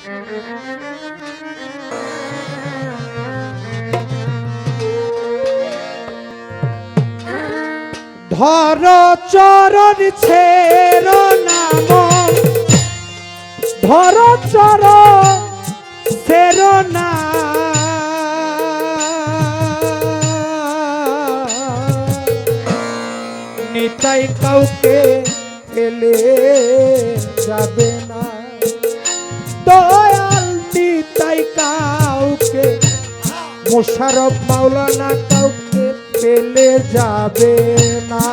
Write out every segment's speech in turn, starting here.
ধর চরণ ছের নাম ধর চরণ ছের না। নিতাই কাউকে ফেলে যাবে না। মোশারফ মাওলানা কাউকে পেলে যাবে না।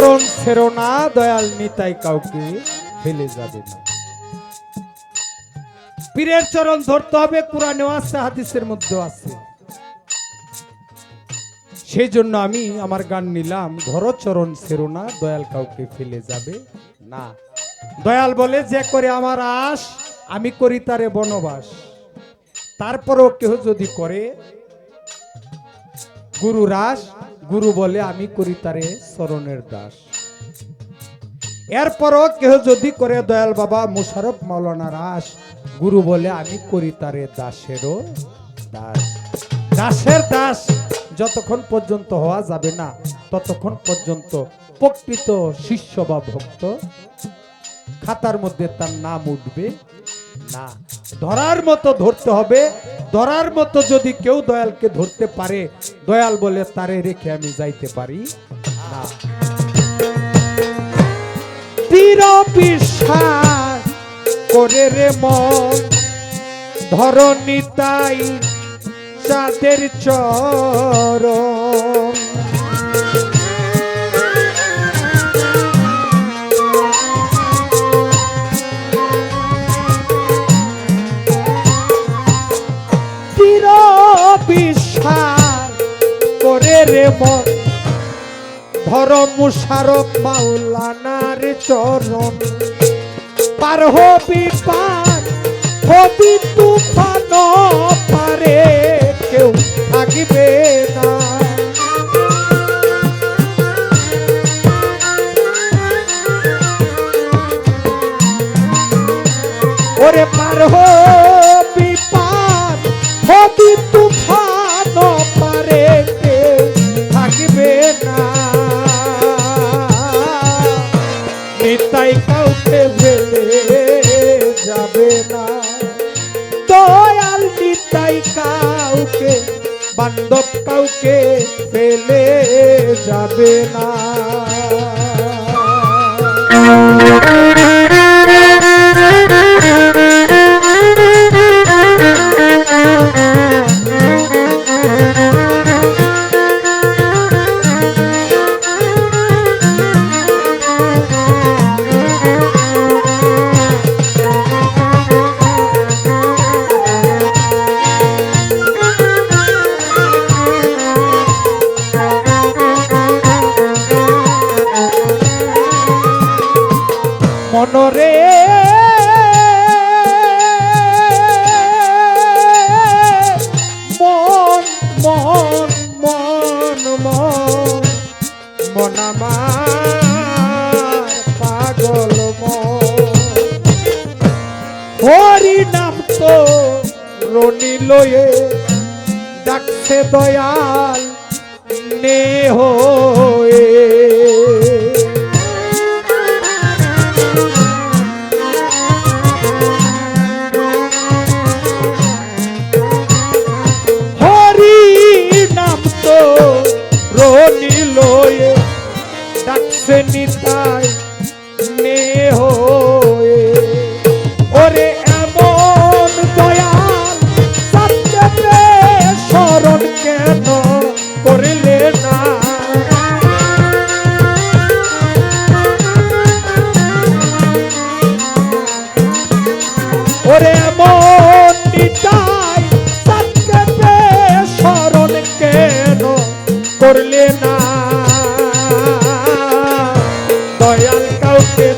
ধরচরণ ছেড়ো না, দয়াল নিতাই কাউকে ফেলে যাবে না। পীরের চরণ ধরতে হবে কোরআনেও আছে, হাদিসের মধ্যে আছে। সেই জন্য আমি আমার গান নিলাম ধরচরণ ছেড়ো না, দয়াল কাউকে ফেলে যাবে না। দয়াল বলে, যে করে আমার আশ, আমি করি তারে বনবাস। তারপরও কেউ যদি করে গুরু রাস গুরু বলে আমি করি তারে চরণের দাস। এরপরও কেউ যদি করে দয়াল বাবা মুশারফ মাওলানা রাস, গুরু বলে আমি করি তারে দাসেরও দাস। দাসের দাস যতক্ষণ পর্যন্ত হওয়া যাবে না, ততক্ষণ পর্যন্ত প্রকৃত শিষ্য বা ভক্ত খাতার মধ্যে তার নাম উঠবে। না। ধরার মতো ধরতে হবে। ধরার মতো যদি কেউ দয়ালকে ধরতে পারে, দয়াল বলে তারে রেখে আমি যাইতে পারি না। দৃঢ় বিশ্বাস করে রে মন, ধরণী তাই চাঁদের চরণ। ধর মুশারফ মাওলানার চরণ। পার হবি পার, হবি তুফান পারে, কেউ থাকিবে না। ওরে পার হবি কাউকে ফেলে যাবে না। মনরে। মন মন মন মন। মন পাগল হরি নাম তো রনি লয়ে ডাকছে দয়াল নে হয়ে রনি লয়ে ডাকছে নিতাই। royal cauque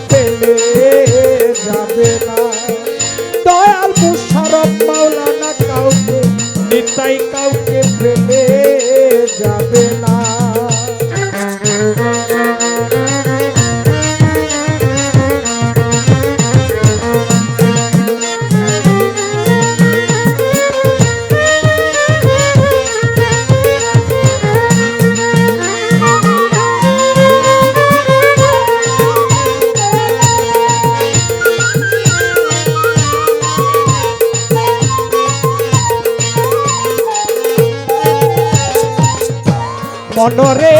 মনরে।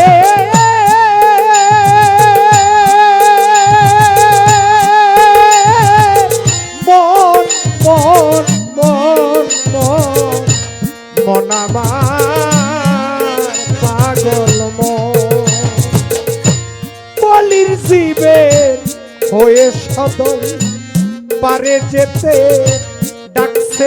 মন মন মন মন। পাগল বলির জীবের হয়ে সদয় পারে যেতে ডাকছে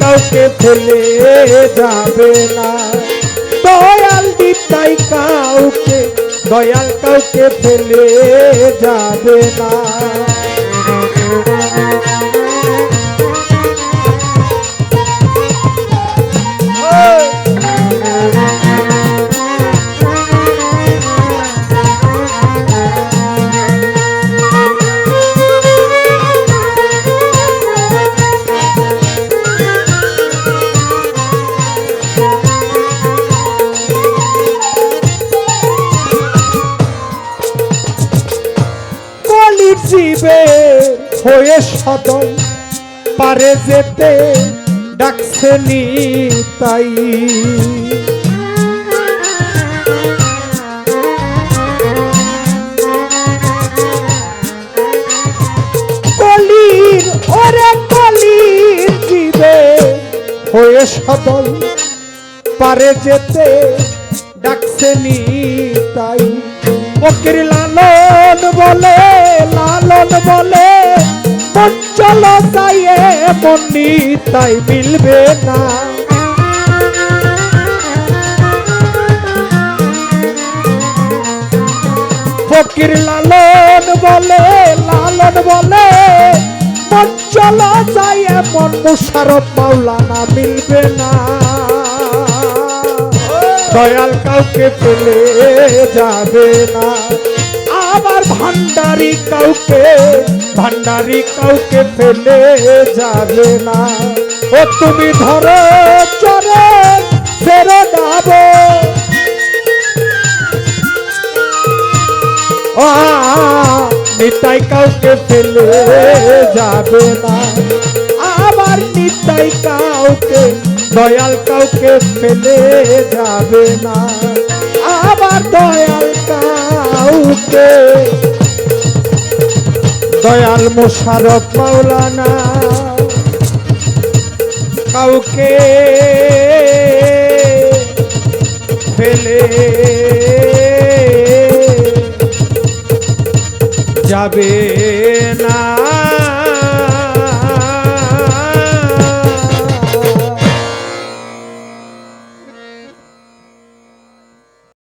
কাউকে ফেলে যাবে না। দয়াল নিতাই কাউকে দয়াল কাউকে ফেলে যাবে না। সদল পারে যেতে ডাকছে নি তাই। কলির, ওরে কলির জীবে হয়ে সদল পারে যেতে ডাকছে নি তাই। ফকির লালন বলে লালন বলে মন মন্নি তাই মিলবে না। ফকির লালন বলে লালন বলে, মন চলো যাইয়ে মন মুশারফ মাওলানা মিলবে না। দয়াল কাউকে ফেলে যাবে না। আবার ভান্ডারি কাউকে ভান্ডারি কাউকে ফেলে যাবে না। ও তুমি ধরো চরে, ফেরো ও নিতাই কাউকে ফেলে যাবে না। আবার নিতাই কাউকে, দয়াল কাউকে ফেলে যাবে না। আবার দয়াল কাউকে দয়াল মোশারফ মাওলানা কাউকে ফেলে যাবে